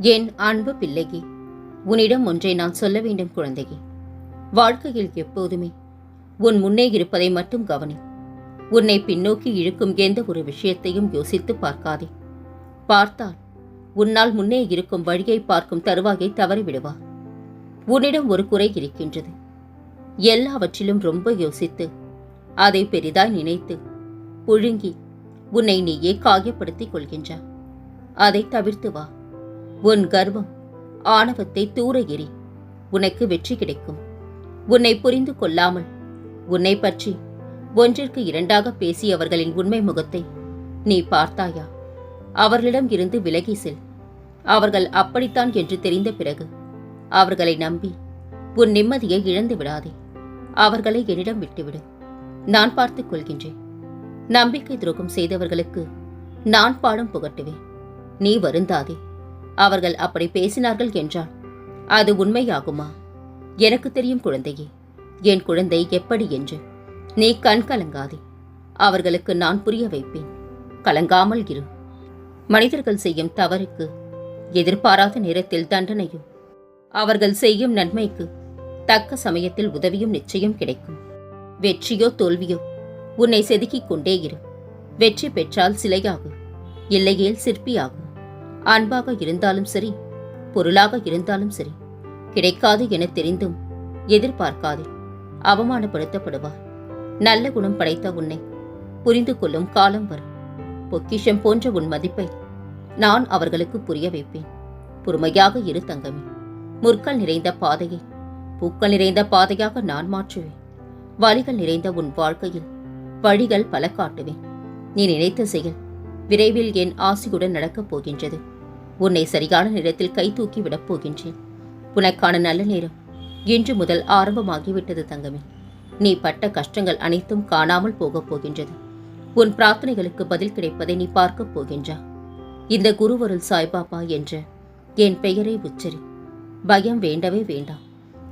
என் அன்பு பிள்ளைகி உன்னிடம் ஒன்றை நான் சொல்ல வேண்டும் குழந்தைகி வாழ்க்கையில் எப்போதுமே உன் முன்னே இருப்பதை மட்டும் கவனி. உன்னை பின்னோக்கி இழுக்கும் எந்த ஒரு விஷயத்தையும் யோசித்து பார்க்காதே. பார்த்தால் உன்னால் முன்னே இருக்கும் வழியை பார்க்கும் தருவாயை தவறிவிடுவார் உன்னிடம் ஒரு குறை இருக்கின்றது. எல்லாவற்றிலும் ரொம்ப யோசித்து அதை பெரிதாய் நினைத்து புழுங்கி உன்னை நீயே காயப்படுத்திக் கொள்கின்றாய். அதை தவிர்த்து வா. உன் கர்வம் ஆணவத்தை தூர எறி உனக்கு வெற்றி கிடைக்கும். உன்னை புரிந்து கொள்ளாமல் உன்னை பற்றி ஒன்றிற்கு இரண்டாக பேசியவர்களின் உண்மை முகத்தை நீ பார்த்தாயா? அவர்களிடம் இருந்து விலகி செல். அவர்கள் அப்படித்தான் என்று தெரிந்த பிறகு அவர்களை நம்பி உன் நிம்மதியை இழந்து விடாதே. அவர்களை என்னிடம் விட்டுவிடு. நான் பார்த்துக் கொள்கின்றேன். நம்பிக்கை துரோகம் செய்தவர்களுக்கு நான் பாடம் புகட்டுவேன். நீ வருந்தாதே. அவர்கள் அப்படி பேசினார்கள் என்றால் அது உண்மையாகுமா? எனக்கு தெரியும் குழந்தையே. என் குழந்தை எப்படி என்று. நீ கண் கலங்காதே. அவர்களுக்கு நான் புரிய வைப்பேன். கலங்காமல் இரு. மனிதர்கள் செய்யும் தவறுக்கு எதிர்பாராத நேரத்தில் தண்டனையும் அவர்கள் செய்யும் நன்மைக்கு தக்க சமயத்தில் உதவியும் நிச்சயம் கிடைக்கும். வெற்றியோ தோல்வியோ உன்னை செதுக்கிக் கொண்டே இரு. வெற்றி பெற்றால் சிலையாகும். இல்லையேல் சிற்பியாகும். அன்பாக இருந்தாலும் சரி பொருளாக இருந்தாலும் சரி கிடைக்காது என தெரிந்தும் எதிர்பார்க்காதே அவமானப்படுத்தப்படுவார். நல்ல குணம் படைத்த உன்னை புரிந்து கொள்ளும் காலம் வரும். பொக்கிஷம் போன்ற உன் மதிப்பை நான் அவர்களுக்கு புரிய வைப்பேன். பொறுமையாக இரு தங்கமே. முற்கள் நிறைந்த பாதையை பூக்கள் நிறைந்த பாதையாக நான் மாற்றுவேன். வழிகள் நிறைந்த உன் வாழ்க்கையில் வழிகள் பல காட்டுவேன். நீ நினைத்த செயல் விரைவில் என் ஆசையுடன் நடக்கப் போகின்றது. உன்னை சரியான நேரத்தில் கை தூக்கி விடப் போகின்றேன். உனக்கான நல்ல நேரம் இன்று முதல் ஆரம்பமாகிவிட்டது தங்கமே. நீ பட்ட கஷ்டங்கள் அனைத்தும் காணாமல் போகப் போகின்றது. உன் பிரார்த்தனைகளுக்கு பதில் கிடைப்பதை நீ பார்க்கப் போகின்றா. இந்த குருவருள் சாய்பாபா என்ற என் பெயரை உச்சரி. பயம் வேண்டவே வேண்டாம்.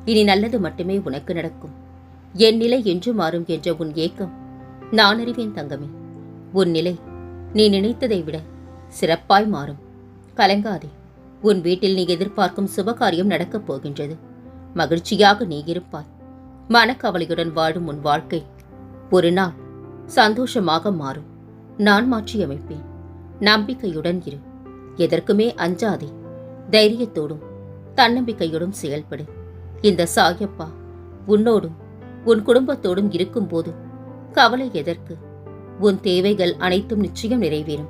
இனி நல்லது மட்டுமே உனக்கு நடக்கும். என் நிலை என்று மாறும் என்ற உன் ஏக்கம் நான் அறிவேன் தங்கமே. உன் நிலை நீ நினைத்ததை விட சிறப்பாய் மாறும். கலங்காதே. உன் வீட்டில் நீ எதிர்பார்க்கும் சுபகாரியம் நடக்கப் போகின்றது. மகிழ்ச்சியாக நீ இருப்பாய். மனக்கவலையுடன் வாழும் உன் வாழ்க்கை ஒரு நாள் சந்தோஷமாக மாறும். நான் மாற்றியமைப்பேன். நம்பிக்கையுடன் இரு. எதற்குமே அஞ்சாதே. தைரியத்தோடும் தன்னம்பிக்கையோடும் செயல்படு. இந்த சாயப்பா உன்னோடும் உன் குடும்பத்தோடும் இருக்கும்போது கவலை எதற்கு? உன் தேவைகள் அனைத்தும் நிச்சயம் நிறைவேறும்.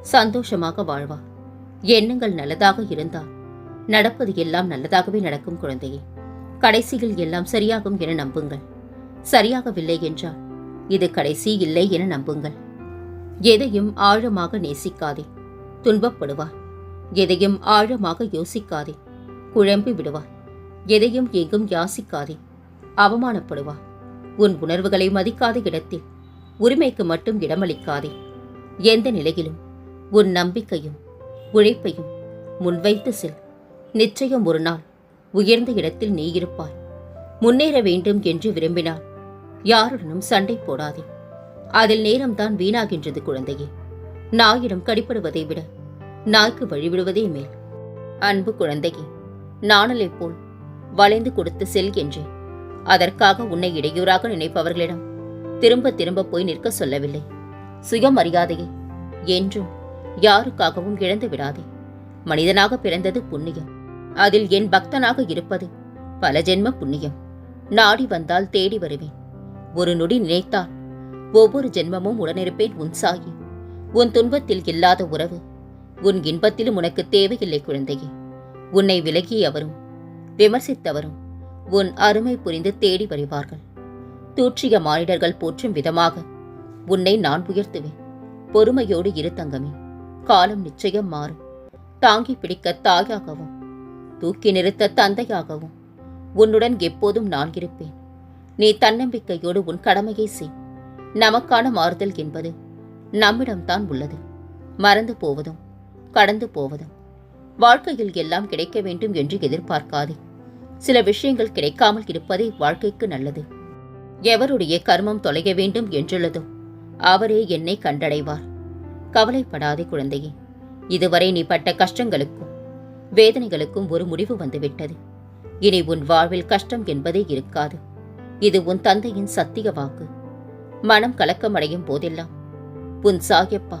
சந்தோஷமாக வாழ்வா. எண்ணங்கள் நல்லதாக இருந்தால் நடப்பது எல்லாம் நல்லதாகவே நடக்கும் குழந்தையே. கடைசியில் எல்லாம் சரியாகும் என நம்புங்கள். சரியாகவில்லை என்றால் இது கடைசி இல்லை என நம்புங்கள். எதையும் ஆழமாக நேசிக்காதே. துன்பப்படுவார் எதையும் ஆழமாக யோசிக்காதே. குழம்பி விடுவார் எதையும் எங்கும் யாசிக்காதே. அவமானப்படுவார் உன் உணர்வுகளை மதிக்காத இடத்தில் உரிமைக்கு மட்டும் இடமளிக்காதே. எந்த நிலையிலும் உன் நம்பிக்கையும் உழைப்பையும் முன்வைத்து செல். நிச்சயம் ஒரு நாள் உயர்ந்த இடத்தில் நீ இருப்பாய். முன்னேற வேண்டும் என்று விரும்பினால் யாருடனும் சண்டை போடாதே. அதில் நேரம்தான் வீணாகின்றது குழந்தையே. நாயிடம் கடிப்படுவதை விட நாய்க்கு வழிவிடுவதே மேல். அன்பு குழந்தையே நாணலை போல் வளைந்து கொடுத்து செல்கின்றேன் அதற்காக உன்னை இடையூறாக நினைப்பவர்களிடம் திரும்ப திரும்ப போய் நிற்க சொல்லவில்லை. சுயமரியாதையை என்றும் யாருக்காகவும் இழந்து விடாதே. மனிதனாக பிறந்தது புண்ணியம். அதில் என் பக்தனாக இருப்பது பல ஜென்ம புண்ணியம். நாடி வந்தால் தேடி வருவேன். ஒரு நொடி நினைத்தால் ஒவ்வொரு ஜென்மமும் உடனிருப்பேன் உன் சாயி. உன் துன்பத்தில் இல்லாத உறவு உன் இன்பத்திலும் உனக்கு தேவையில்லை குழந்தையே. உன்னை விலகியவரும் விமர்சித்தவரும் உன் அருமை புரிந்து தேடி வருவார்கள். தூற்றிய மானிடர்கள் போற்றும் விதமாக உன்னை நான் உயர்த்துவேன். பொறுமையோடு இரு தங்கமே. காலம் நிச்சயம் மாறும். தாங்கி பிடிக்க தாயாகவும் தூக்கி நிறுத்த தந்தையாகவும் உன்னுடன் எப்போதும் நான் இருப்பேன். நீ தன்னம்பிக்கையோடு உன் கடமையை செய். நமக்கான மாறுதல் என்பது நம்மிடம்தான் உள்ளது. மறந்து போவதும் கடந்து போவதும் வாழ்க்கையில் எல்லாம் கிடைக்க வேண்டும் என்று எதிர்பார்க்காதே. சில விஷயங்கள் கிடைக்காமல் இருப்பதே வாழ்க்கைக்கு நல்லது. எவருடைய கர்மம் தொலைய வேண்டும் என்றுள்ளதோ அவரே என்னை கண்டடைவார். கவலைப்படாதே குழந்தையே இதுவரை நீ பட்ட கஷ்டங்களுக்கும் வேதனைகளுக்கும் ஒரு முடிவு வந்துவிட்டது. இனி உன் வாழ்வில் கஷ்டம் என்பதே இருக்காது. இது உன் தந்தையின் சத்திய வாக்கு. மனம் கலக்கமடையும் போதெல்லாம் உன் சாயப்பா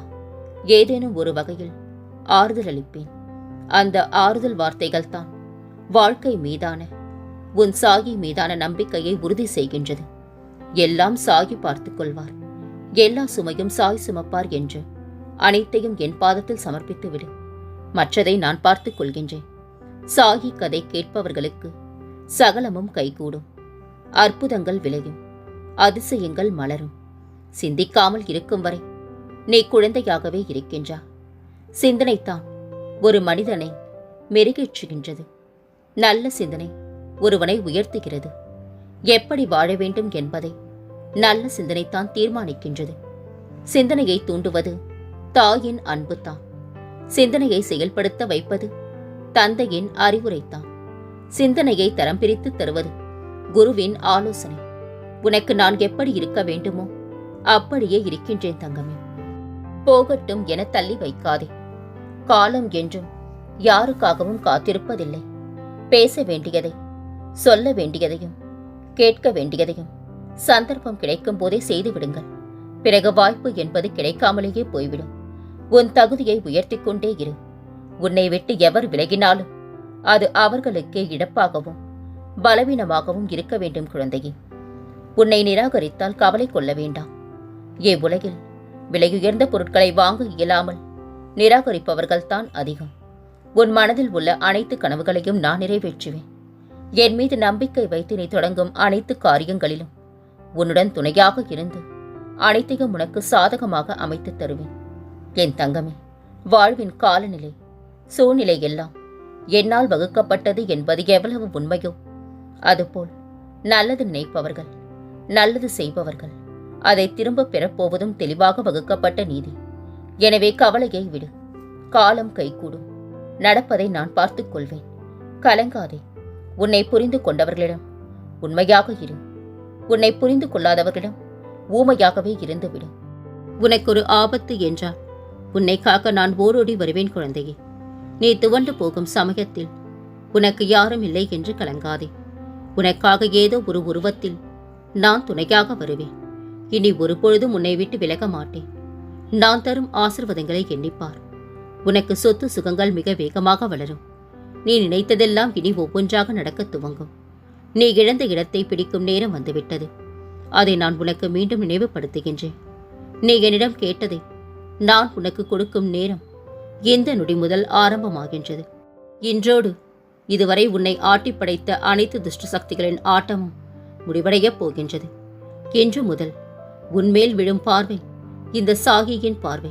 ஏதேனும் ஒரு வகையில் ஆறுதல் அளிப்பேன். அந்த ஆறுதல் வார்த்தைகள் தான் வாழ்க்கை மீதான உன் சாகி மீதான நம்பிக்கையை உறுதி செய்கின்றது. எல்லாம் சாகி பார்த்துக் கொள்வார். எல்லா சுமையும் சாய் சுமப்பார் என்று அனைத்தையும் என் பாதத்தில் சமர்ப்பித்து விடு. மற்றதை நான் பார்த்துக் கொள்கின்றேன். சாகி கதை கேட்பவர்களுக்கு சகலமும் கைகூடும். அற்புதங்கள் விளையும். அதிசயங்கள் மலரும். சிந்திக்காமல் இருக்கும் வரை நீ குழந்தையாகவே இருக்கின்றா. சிந்தனைத்தான் ஒரு மனிதனை மெருகேற்றுகின்றது. நல்ல சிந்தனை ஒருவனை உயர்த்துகிறது. எப்படி வாழ வேண்டும் என்பதை நல்ல சிந்தனைத்தான் தீர்மானிக்கின்றது. சிந்தனையை தூண்டுவது தாயின் அன்புத்தான் சிந்தனையை செயல்படுத்த வைப்பது தந்தையின் அறிவுரைத்தான். சிந்தனையை தரம் பிரித்து தருவது குருவின் ஆலோசனை. உனக்கு நான் எப்படி இருக்க வேண்டுமோ அப்படியே இருக்கின்றேன் தங்கமே. போகட்டும் என தள்ளி வைக்காதே. காலம் என்றும் யாருக்காகவும் காத்திருப்பதில்லை. பேச வேண்டியதை சொல்ல வேண்டியதையும் கேட்க வேண்டியதையும் சந்தர்ப்பம் கிடைக்கும் போதே செய்து விடுங்கள். பிறகு வாய்ப்பு என்பது கிடைக்காமலேயே போய்விடும். உன் தகுதியை உயர்த்திக் கொண்டே இரு. உன்னை விட்டு எவர் விலகினாலும் அது அவர்களுக்கே இழப்பாகவும் பலவீனமாகவும் இருக்க வேண்டும் குழந்தையே. உன்னை நிராகரித்தால் கவலை கொள்ள வேண்டாம். இவ்வுலகில் விலையுயர்ந்த பொருட்களை வாங்க இயலாமல் நிராகரிப்பவர்கள்தான் அதிகம். உன் மனதில் உள்ள அனைத்து கனவுகளையும் நான் நிறைவேற்றுவேன். என் மீது நம்பிக்கை வைத்து நீ தொடங்கும் அனைத்து காரியங்களிலும் உன்னுடன் துணையாக இருந்து அனைத்தையும் உனக்கு சாதகமாக அமைத்துத் தருவேன். என் தங்கமே வாழ்வின் காலநிலை சூழ்நிலை எல்லாம் என்னால் வகுக்கப்பட்டது என்பது எவ்வளவு உண்மையோ அதுபோல் நல்லது நினைப்பவர்கள் நல்லது செய்பவர்கள் அதை திரும்பப் பெறப்போவதும் தெளிவாக வகுக்கப்பட்ட நீதி. எனவே கவலையை விடு காலம் கைகூடும் நடப்பதை நான் பார்த்துக் கொள்வேன். கலங்காதே உன்னை புரிந்து கொண்டவர்களிடம். உண்மையாக இரு. உன்னை புரிந்து கொள்ளாதவர்களிடம் ஊமையாகவே இருந்துவிடும் உனக்கு ஒரு ஆபத்து என்றால் உன்னை காக்க நான் ஓடோடி வருவேன் குழந்தையே. நீ துவண்டு போகும் சமயத்தில் உனக்கு யாரும் இல்லை என்று கலங்காதே. உனக்காக ஏதோ ஒரு உருவத்தில் நான் துணையாக வருவேன். இனி ஒரு பொழுதும் உன்னை விட்டு விலக மாட்டேன். நான் தரும் ஆசிர்வாதங்களை எண்ணிப்பார். உனக்கு சொத்து சுகங்கள் மிக வேகமாக வளரும். நீ நினைத்ததெல்லாம் இனி ஒவ்வொன்றாக நடக்கத் துவங்கும். நீ இழந்த இடத்தை பிடிக்கும் நேரம் வந்துவிட்டது. அதை நான் உனக்கு மீண்டும் நினைவுபடுத்துகின்றேன். நீ என்னிடம் கேட்டதை நான் உனக்கு கொடுக்கும் நேரம் இந்த நொடி முதல் ஆரம்பமாகின்றது. இன்றோடு இதுவரை உன்னை ஆட்டி படைத்த அனைத்து துஷ்ட சக்திகளின் ஆட்டமும் முடிவடையப் போகின்றது. இன்று முதல் உன்மேல் விழும் பார்வை இந்த சாகியின் பார்வை.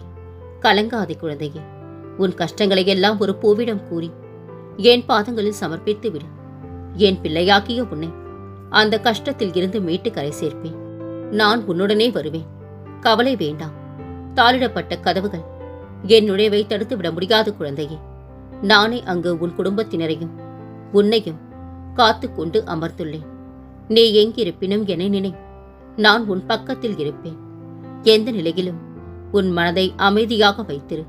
கலங்காதே குழந்தையே உன் கஷ்டங்களை எல்லாம் ஒரு பூவிடம் கூறி என் பாதங்களில் சமர்ப்பித்து விடு. என் பிள்ளையாக்கிய உன்னை அந்த கஷ்டத்தில் இருந்து மீட்டு கரை சேர்ப்பேன். நான் உன்னுடனே வருவேன். கவலை வேண்டாம். தாளிடப்பட்ட கதவுகள் என் நுழைவை தடுத்து விட முடியாத குழந்தையே. நானே அங்கு உன் குடும்பத்தினரையும் உன்னையும் காத்து கொண்டு அமர்ந்துள்ளேன். நீ எங்கிருப்பினும் என்னை நினை. நான் உன் பக்கத்தில் இருப்பேன். எந்த நிலையிலும் உன் மனதை அமைதியாக வைத்திரு.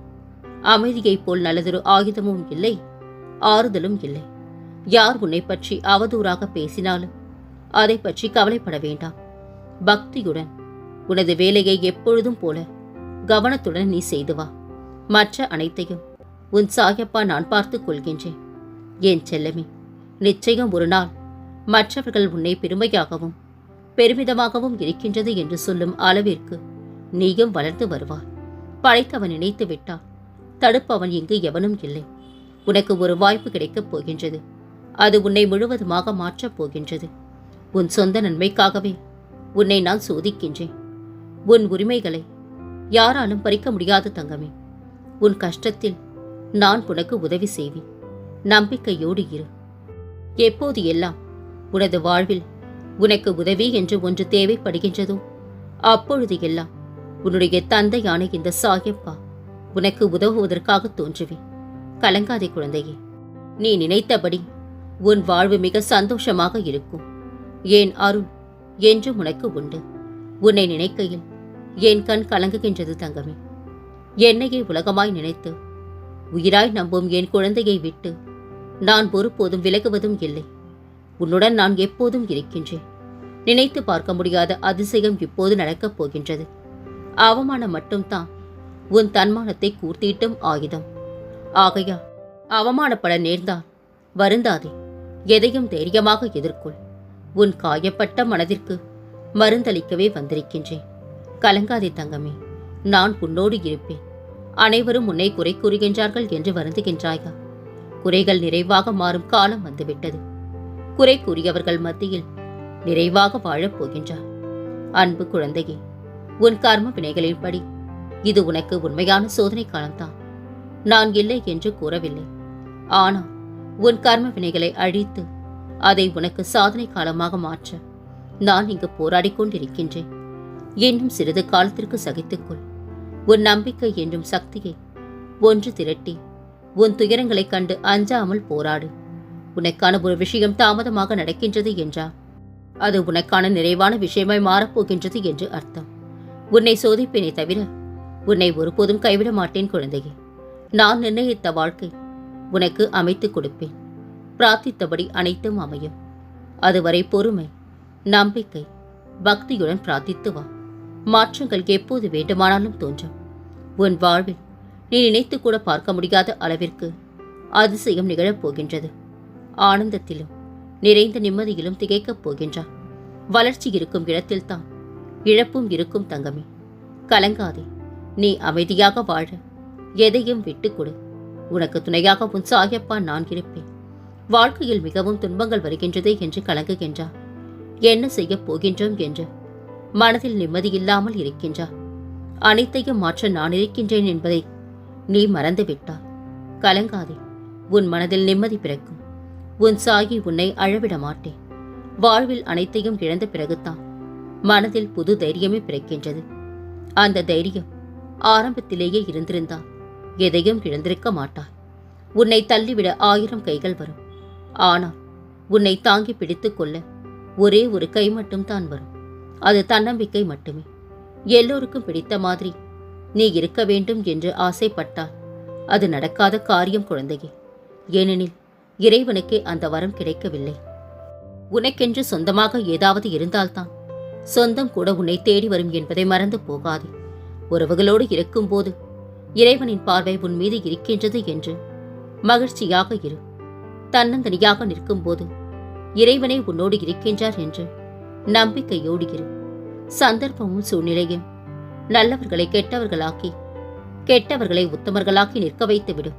அமைதியைப் போல் நல்லதொரு ஆயுதமும் இல்லை. ஆறுதலும் இல்லை. யார் உன்னை பற்றி அவதூறாக பேசினாலும் அதை பற்றி கவலைப்பட வேண்டாம். பக்தியுடன் உனது வேலையை எப்பொழுதும் போல கவனத்துடன் நீ செய்து வா. மற்ற அனைத்தையும் உன் சாயப்பா நான் பார்த்துக் கொள்கின்றேன். என் செல்லமே நிச்சயம் ஒரு நாள் மற்றவர்கள் உன்னை பெருமையாகவும் பெருமிதமாகவும் இருக்கின்றது என்று சொல்லும் அளவிற்கு நீயும் வளர்ந்து வருவாய். படைத்தவன் நினைத்து விட்டால் தடுப்பவன் இங்கு எவனும் இல்லை. உனக்கு ஒரு வாய்ப்பு கிடைக்கப் போகின்றது. அது உன்னை முழுவதுமாக மாற்றப் போகின்றது. உன் சொந்த நன்மைக்காகவே உன்னை நான் சோதிக்கின்றேன். உன் உரிமைகளை யாராலும் பறிக்க முடியாது தங்கமே உன் கஷ்டத்தில் நான் உனக்கு உதவி செய்வேன். நம்பிக்கையோடு இரு. எப்போது எல்லாம் உனது வாழ்வில் உனக்கு உதவி என்று ஒன்று தேவைப்படுகின்றதோ அப்பொழுது எல்லாம் உன்னுடைய தந்தையான இந்த சாயப்பா உனக்கு உதவுவதற்காக தோன்றுவேன். கலங்காதே குழந்தையே. நீ நினைத்தபடி உன் வாழ்வு மிக சந்தோஷமாக இருக்கும். ஏன் அருண் என்று உனக்கு உண்டு. உன்னை நினைக்கையில் என் கண் கலங்குகின்றது தங்கமே. என்னையே உலகமாய் நினைத்து உயிராய் நம்பும் என் குழந்தையை விட்டு நான் ஒருபோதும் விலகுவதும் இல்லை. உன்னுடன் நான் எப்போதும் இருக்கின்றேன். நினைத்து பார்க்க முடியாத அதிசயம் இப்போது நடக்கப் போகின்றது. அவமானம் மட்டும்தான் உன் தன்மானத்தை கூர்த்திட்டும் ஆயுதம். ஆகையா அவமானப்பட நேர்ந்தால் வருந்தாதே எதையும் தைரியமாக எதிர்கொள். உன் காயப்பட்ட மனதிற்கு மருந்தளிக்கவே வந்திருக்கின்றேன். கலங்காதே தங்கமே நான் உன்னோடு இருப்பேன். அனைவரும் உன்னை குறை கூறுகின்றார்கள் என்று வருந்துகின்றாயா? குறைகள் நிறைவாக மாறும் காலம் வந்துவிட்டது. குறை கூறியவர்கள் மத்தியில் நிறைவாக வாழப் போகின்றார் அன்பு குழந்தையே உன் கர்ம வினைகளின்படி இது உனக்கு உண்மையான சோதனை காலம்தான் நான் இல்லை என்று கூறவில்லை. ஆனால் உன் கர்ம வினைகளை அழித்து அதை உனக்கு சாதனை காலமாக மாற்ற நான் இங்கு போராடிக் கொண்டிருக்கின்றேன். இன்னும் சிறிது காலத்திற்கு சகித்துக்கொள் உன் நம்பிக்கை என்றும் சக்தியை ஒன்று திரட்டி உன் துயரங்களைக் கண்டு அஞ்சாமல் போராடு. உனக்கான ஒரு விஷயம் தாமதமாக நடக்கின்றது என்றார் அது உனக்கான நிறைவான விஷயமாய் மாறப்போகின்றது என்று அர்த்தம். உன்னை சோதிப்பேனே தவிர உன்னை ஒருபோதும் கைவிட மாட்டேன் குழந்தையே. நான் நிர்ணயித்த வாழ்க்கை உனக்கு அமைத்துக் கொடுப்பேன். பிரார்த்தித்தபடி அனைத்தும் அமையும். அதுவரை பொறுமை நம்பிக்கை பக்தியுடன் பிரார்த்தித்து வா. மாற்றங்கள் எப்போது வேண்டுமானாலும் தோன்றும். உன் வாழ்வில் நீ நினைத்து கூட பார்க்க முடியாத அளவிற்கு அதிசயம் நிகழப் போகின்றது. ஆனந்தத்திலும் நிறைந்த நிம்மதியிலும் திகைக்கப் போகின்றார் வளர்ச்சி இருக்கும் இடத்தில்தான் இழப்பும் இருக்கும் தங்கமே. கலங்காதே நீ அமைதியாக வாழ. எதையும் விட்டுக்கொடு உனக்கு துணையாக உன் சாயப்பா நான் இருப்பேன். வாழ்க்கையில் மிகவும் துன்பங்கள் வருகின்றதே என்று கலங்குகின்றார். என்ன செய்யப் போகின்றோம் என்று மனதில் நிம்மதியில்லாமல் இருக்கின்றார். அனைத்தையும் மாற்ற நான் இருக்கின்றேன் என்பதை நீ மறந்துவிட்டாய். கலங்காதே உன் மனதில் நிம்மதி பிறக்கும். உன் சாகி உன்னை அழவிட மாட்டேன். வாழ்வில் அனைத்தையும் இழந்த பிறகுதான் மனதில் புது தைரியமே பிறக்கின்றது. அந்த தைரியம் ஆரம்பத்திலேயே இருந்திருந்தான் எதையும் இழந்திருக்க மாட்டாய் உன்னை தள்ளிவிட ஆயிரம் கைகள் வரும். ஆனால் உன்னை தாங்கி பிடித்துக் கொள்ள ஒரே ஒரு கை மட்டும் தான் வரும். அது தன்னம்பிக்கை மட்டுமே. எல்லோருக்கும் பிடித்த மாதிரி நீ இருக்க வேண்டும் என்று ஆசைப்பட்டால் அது நடக்காத காரியம் குழந்தையே. ஏனெனில் இறைவனுக்கே அந்த வரம் கிடைக்கவில்லை. உனக்கென்று சொந்தமாக ஏதாவது இருந்தால்தான் சொந்தம் கூட உன்னை தேடி வரும் என்பதை மறந்து போகாதே. உறவுகளோடு இருக்கும்போது இறைவனின் பார்வை உன் மீது இருக்கின்றது என்று மகிழ்ச்சியாக இரு. தன்னந்தனியாக நிற்கும்போது இறைவனே உன்னோடு இருக்கின்றார் என்று நம்பிக்கையோடு இரு. சந்தர்ப்பமும் சூழ்நிலையும் நல்லவர்களை கெட்டவர்களாக்கி கெட்டவர்களை உத்தமர்களாக்கி நிற்க வைத்து விடும்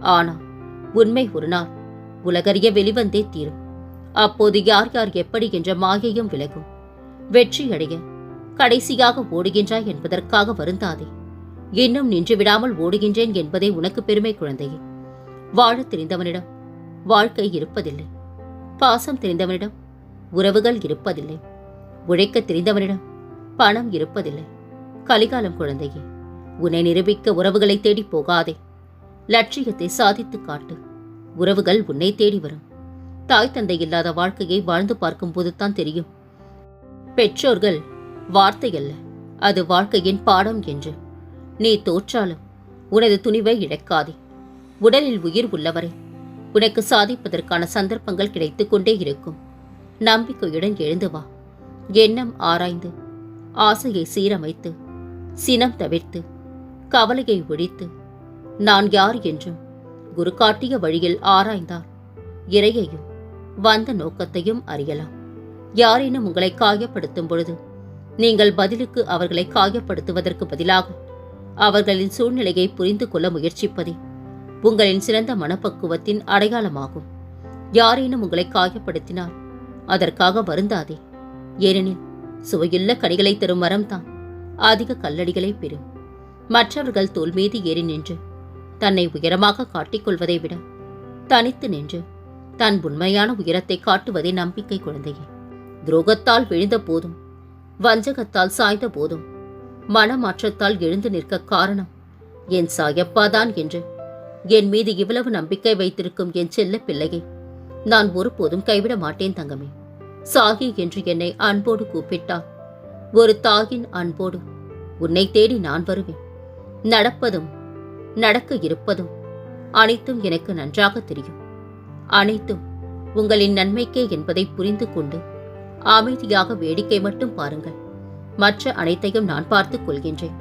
ஆனால் உண்மை ஒரு நாள் உலகறிய வெளிவந்தே தீரும். அப்போது யார் யார் எப்படி என்ற மாயையும் விலகும். வெற்றியடைய கடைசியாக ஓடுகின்றாய் என்பதற்காக வருந்தாதே. இன்னும் நின்று விடாமல் ஓடுகின்றேன் என்பதே உனக்கு பெருமை குழந்தையே. வாழ தெரிந்தவனிடம் வாழ்க்கை இருப்பதில்லை. பாசம் தெரிந்தவனிடம் உறவுகள் இருப்பதில்லை. உழைக்கத் தெரிந்தவனிடம் பணம் இருப்பதில்லை. கலிகாலம் குழந்தையே உன்னை நிரூபிக்க உறவுகளை தேடி போகாதே. லட்சியத்தை சாதித்து காட்டு. உறவுகள் உன்னை தேடி வரும். தாய் தந்தை இல்லாத வாழ்க்கையை வாழ்ந்து பார்க்கும்போது தான் தெரியும். பெற்றோர்கள் வார்த்தை அல்ல அது வாழ்க்கையின் பாடம் என்று. நீ தோற்றாலும் உனது துணிவை இழக்காதே. உடலில் உயிர் உள்ளவரை உனக்கு சாதிப்பதற்கான சந்தர்ப்பங்கள் கிடைத்துக் கொண்டே இருக்கும். நம்பிக்கையுடன் எழுந்து வா. எண்ணம் ஆராய்ந்து ஆசையை சீரமைத்து சினம் தவிர்த்து கவலையை ஒழித்து நான் யார் என்றும் குரு காட்டிய வழியில் ஆராய்ந்தால் இறையையும் வந்த நோக்கத்தையும் அறியலாம். யாரேனும் உங்களை காயப்படுத்தும் பொழுது நீங்கள் பதிலுக்கு அவர்களை காயப்படுத்துவதற்கு பதிலாக அவர்களின் சூழ்நிலையை புரிந்து கொள்ள முயற்சிப்பதே உங்களின் சிறந்த மனப்பக்குவத்தின் அடையாளமாகும். யாரேனும் உங்களை காயப்படுத்தினால் அதற்காக வருந்தாதே. ஏனெனில் சுவையுள்ள கனிகளை தரும் மரம்தான் அதிக கல்லடிகளை பெறும். மற்றவர்கள் தோல் மீது ஏறி நின்று தன்னை உயரமாக காட்டிக்கொள்வதை விட தனித்து நின்று தன் உண்மையான உயரத்தை காட்டுவதே நம்பிக்கை குழந்தையே. துரோகத்தால் விழுந்த போதும் வஞ்சகத்தால் சாய்ந்த போதும் மனமாற்றத்தால் எழுந்து நிற்க காரணம். என் சாயப்பாதான் என்று. என் மீது இவ்வளவு நம்பிக்கை வைத்திருக்கும் என் செல்ல பிள்ளையை நான் ஒருபோதும் கைவிட மாட்டேன் தங்கமே. சாகி என்று என்னை அன்போடு கூப்பிட்டா ஒரு தாயின் அன்போடு உன்னை தேடி நான் வருவேன். நடப்பதும் நடக்க இருப்பதும் அனைத்தும் எனக்கு நன்றாக தெரியும். அனைத்தும் உங்களின் நன்மைக்கே என்பதை புரிந்து கொண்டு அமைதியாக வேடிக்கை மட்டும் பாருங்கள். மற்ற அனைத்தையும் நான் பார்த்துக் கொள்கின்றேன்.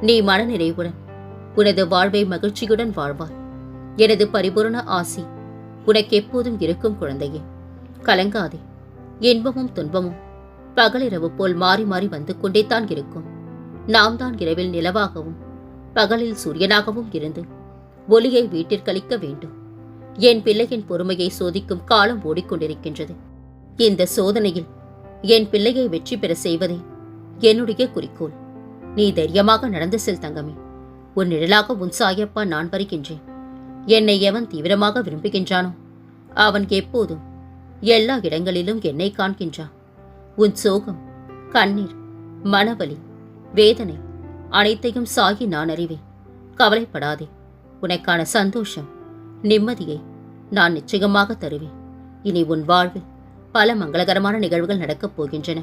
நீ மனநிறைவுடன் உனது வாழ்வை மகிழ்ச்சியுடன் வாழ்வாய். எனது பரிபூரண ஆசி உனக்கு எப்போதும் இருக்கும் குழந்தையே. கலங்காதே இன்பமும் துன்பமும் பகலிரவு போல் மாறி மாறி வந்து கொண்டே தான் இருக்கும். நாம் தான் இரவில் நிலவாகவும் பகலில் சூரியனாகவும் இருந்து ஒளியை வீட்டிற்கழிக்க வேண்டும். என் பிள்ளையின் பொறுமையை சோதிக்கும் காலம் ஓடிக்கொண்டிருக்கின்றது. இந்த சோதனையில் என் பிள்ளையை வெற்றி பெற செய்வதே என்னுடைய குறிக்கோள். நீ தைரியமாக நடந்து செல் தங்கமே. உன் நிழலாக உன் சாயப்பா நான் வருகின்றேன். என்னை எவன் தீவிரமாக விரும்புகின்றானோ அவன் எப்போதும் எல்லா இடங்களிலும் என்னை காண்கின்றான். உன் சோகம் கண்ணீர் மனவலி வேதனை அனைத்தையும் சாகி நான் அறிவேன். கவலைப்படாதே உனக்கான சந்தோஷம் நிம்மதியை நான் நிச்சயமாக தருவேன். இனி உன் வாழ்வில் பல மங்களகரமான நிகழ்வுகள் நடக்கப் போகின்றன.